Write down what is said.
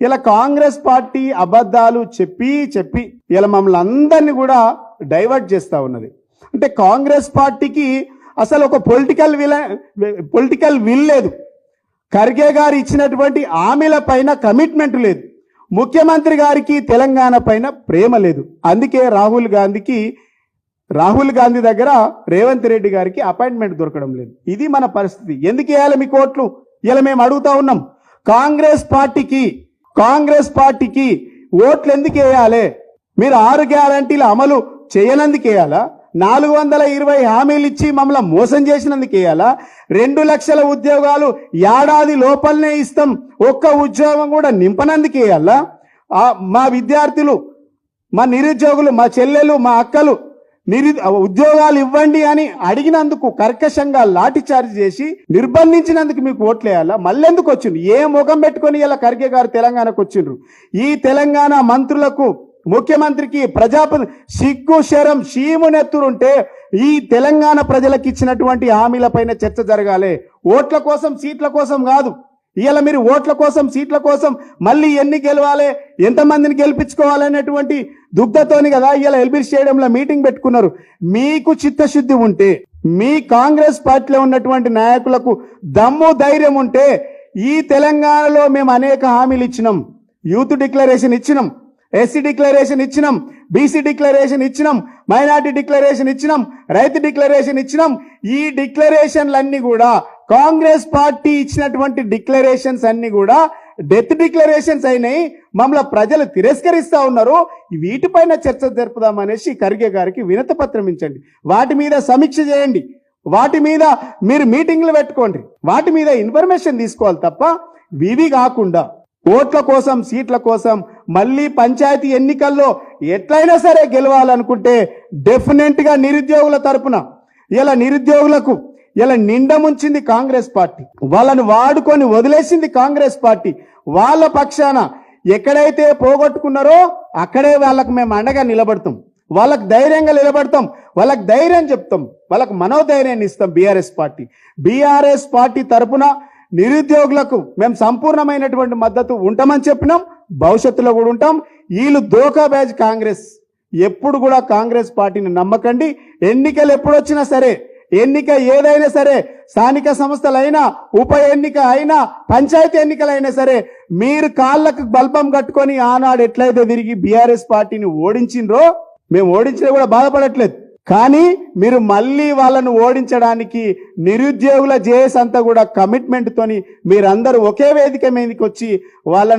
ఇలా కాంగ్రెస్ పార్టీ అబద్ధాలు చెప్పి చెప్పి ఇలా మమ్మల్ని అందరినీ కూడా డైవర్ట్ చేస్తూ ఉన్నది. అంటే కాంగ్రెస్ పార్టీకి అసలు ఒక పొలిటికల్ విల పొలిటికల్ విల్ లేదు. ఖర్గే గారు ఇచ్చినటువంటి హామీల పైన కమిట్మెంట్ లేదు. ముఖ్యమంత్రి గారికి తెలంగాణ పైన ప్రేమ లేదు. అందుకే రాహుల్ గాంధీకి రాహుల్ గాంధీ దగ్గర రేవంత్ రెడ్డి గారికి అపాయింట్మెంట్ దొరకడం లేదు. ఇది మన పరిస్థితి. ఎందుకు వేయాలి మీ కోట్లు? ఇలా మేము అడుగుతా ఉన్నాం. కాంగ్రెస్ పార్టీకి కాంగ్రెస్ పార్టీకి ఓట్లు ఎందుకు వేయాలి? మీరు ఆరు గ్యారంటీల అమలు చేయనందుకు వేయాలా? నాలుగు వందల ఇరవై హామీలు ఇచ్చి మమ్మల్ని మోసం చేసినందుకు వేయాలా? రెండు లక్షల ఉద్యోగాలు ఏడాది లోపలనే ఇస్తాం. ఒక్క ఉద్యోగం కూడా నింపనందుకు వేయాలా? మా విద్యార్థులు మా నిరుద్యోగులు మా చెల్లెలు మా అక్కలు నిరు ఉద్యోగాలు ఇవ్వండి అని అడిగినందుకు కర్కశంగా లాఠీ చార్జ్ చేసి నిర్బంధించినందుకు మీకు ఓట్లేయాలా? మళ్ళెందుకు వచ్చిండ్రు? ఏ ముఖం పెట్టుకొని ఇలా ఖర్గే గారు తెలంగాణకు వచ్చిండ్రు? ఈ తెలంగాణ మంత్రులకు ముఖ్యమంత్రికి ప్రజాపతి సిగ్గు శరం షీమునెత్తురుంటే ఈ తెలంగాణ ప్రజలకు ఇచ్చినటువంటి హామీలపైన చర్చ జరగాలి. ఓట్ల కోసం సీట్ల కోసం కాదు. ఇవాళ మీరు ఓట్ల కోసం సీట్ల కోసం మళ్ళీ ఎన్ని గెలవాలి ఎంతమందిని గెలిపించుకోవాలనేటువంటి దుగ్ధతోని కదా ఇవాళ ఎల్బీ స్టేడియంలో మీటింగ్ పెట్టుకున్నారు. మీకు చిత్తశుద్ధి ఉంటే మీ కాంగ్రెస్ పార్టీలో ఉన్నటువంటి నాయకులకు దమ్ము ధైర్యం ఉంటే ఈ తెలంగాణలో మేము అనేక హామీలు ఇచ్చినాం. యూత్ డిక్లరేషన్ ఇచ్చినాం. ఎస్సీ డిక్లరేషన్ ఇచ్చినాం. బీసీ డిక్లరేషన్ ఇచ్చినాం. మైనార్టీ డిక్లరేషన్ ఇచ్చినాం. రైతు డిక్లరేషన్ ఇచ్చినాం. ఈ డిక్లరేషన్లన్నీ కూడా కాంగ్రెస్ పార్టీ ఇచ్చినటువంటి డిక్లరేషన్స్ అన్ని కూడా డెత్ డిక్లరేషన్స్ అయినాయి. మమ్మల్ని ప్రజలు తిరస్కరిస్తూ ఉన్నారు. వీటిపైన చర్చ జరుపుదామనేసి ఖర్గే గారికి వినతి పత్రం ఇచ్చండి వాటి మీద సమీక్ష చేయండి. వాటి మీద మీరు మీటింగ్లు పెట్టుకోండి. వాటి మీద ఇన్ఫర్మేషన్ తీసుకోవాలి తప్ప వివి కాకుండా ఓట్ల కోసం సీట్ల కోసం మళ్ళీ పంచాయతీ ఎన్నికల్లో ఎట్లయినా సరే గెలవాలనుకుంటే డెఫినెట్గా నిరుద్యోగుల తరపున ఇలా నిరుద్యోగులకు ఇలా నిండముంచింది కాంగ్రెస్ పార్టీ. వాళ్ళని వాడుకొని వదిలేసింది కాంగ్రెస్ పార్టీ. వాళ్ళ పక్షాన ఎక్కడైతే పోగొట్టుకున్నారో అక్కడే వాళ్ళకు మేము అండగా నిలబడతాం. వాళ్ళకు ధైర్యంగా నిలబడతాం. వాళ్ళకి ధైర్యం చెప్తాం. వాళ్ళకు మనోధైర్యాన్ని ఇస్తాం బీఆర్ఎస్ పార్టీ. బీఆర్ఎస్ పార్టీ తరపున నిరుద్యోగులకు మేము సంపూర్ణమైనటువంటి మద్దతు ఉంటామని చెప్పినాం. భవిష్యత్తులో కూడా ఉంటాం. వీళ్ళు దోకా కాంగ్రెస్. ఎప్పుడు కూడా కాంగ్రెస్ పార్టీని నమ్మకండి. ఎన్నికలు ఎప్పుడు వచ్చినా సరే ఎన్నిక ఏదైనా సరే స్థానిక సంస్థలైనా ఉప ఎన్నిక అయినా పంచాయతీ ఎన్నికలైనా సరే మీరు కాళ్ళకు బల్బం కట్టుకొని ఆనాడు ఎట్లయితే తిరిగి బీఆర్ఎస్ పార్టీని ఓడించిండ్రో మేము ఓడించినా కూడా బాధపడట్లేదు. కానీ మీరు మళ్ళీ వాళ్ళను ఓడించడానికి నిరుద్యోగుల జేఎస్ అంతా కూడా కమిట్మెంట్ తోని మీరందరూ ఒకే వేదిక మీదకి వచ్చి వాళ్ళను